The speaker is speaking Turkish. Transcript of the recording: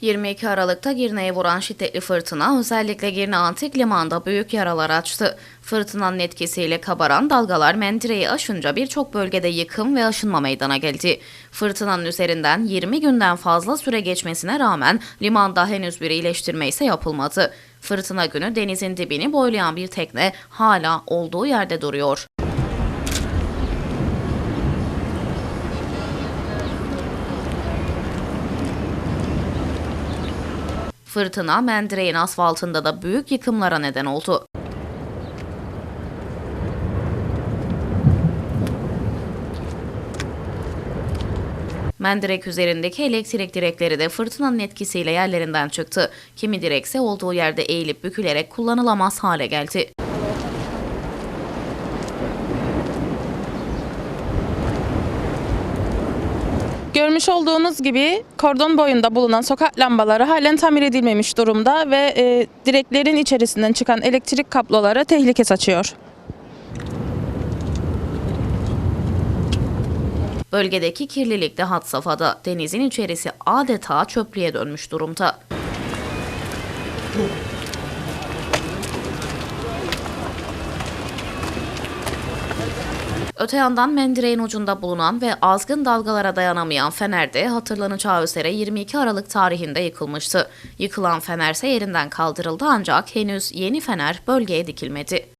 22 Aralık'ta Girne'ye vuran şiddetli fırtına özellikle Girne Antik Limanı'nda büyük yaralar açtı. Fırtınanın etkisiyle kabaran dalgalar Mendire'yi aşınca birçok bölgede yıkım ve aşınma meydana geldi. Fırtınanın üzerinden 20 günden fazla süre geçmesine rağmen limanda henüz bir iyileştirme ise yapılmadı. Fırtına günü denizin dibini boylayan bir tekne hala olduğu yerde duruyor. Fırtına Mendire'nin asfaltında da büyük yıkımlara neden oldu. Mendirek üzerindeki elektrik direkleri de fırtınanın etkisiyle yerlerinden çıktı. Kimi direkse olduğu yerde eğilip bükülerek kullanılamaz hale geldi. Görmüş olduğunuz gibi kordon boyunda bulunan sokak lambaları halen tamir edilmemiş durumda ve e, direklerin içerisinden çıkan elektrik kabloları tehlike saçıyor. Bölgedeki kirlilik de had safhada. Denizin içerisi adeta çöplüğe dönmüş durumda. Öte yandan mendireğin ucunda bulunan ve azgın dalgalara dayanamayan fener de hatırlanacağı üzere 22 Aralık tarihinde yıkılmıştı. Yıkılan fener ise yerinden kaldırıldı ancak henüz yeni fener bölgeye dikilmedi.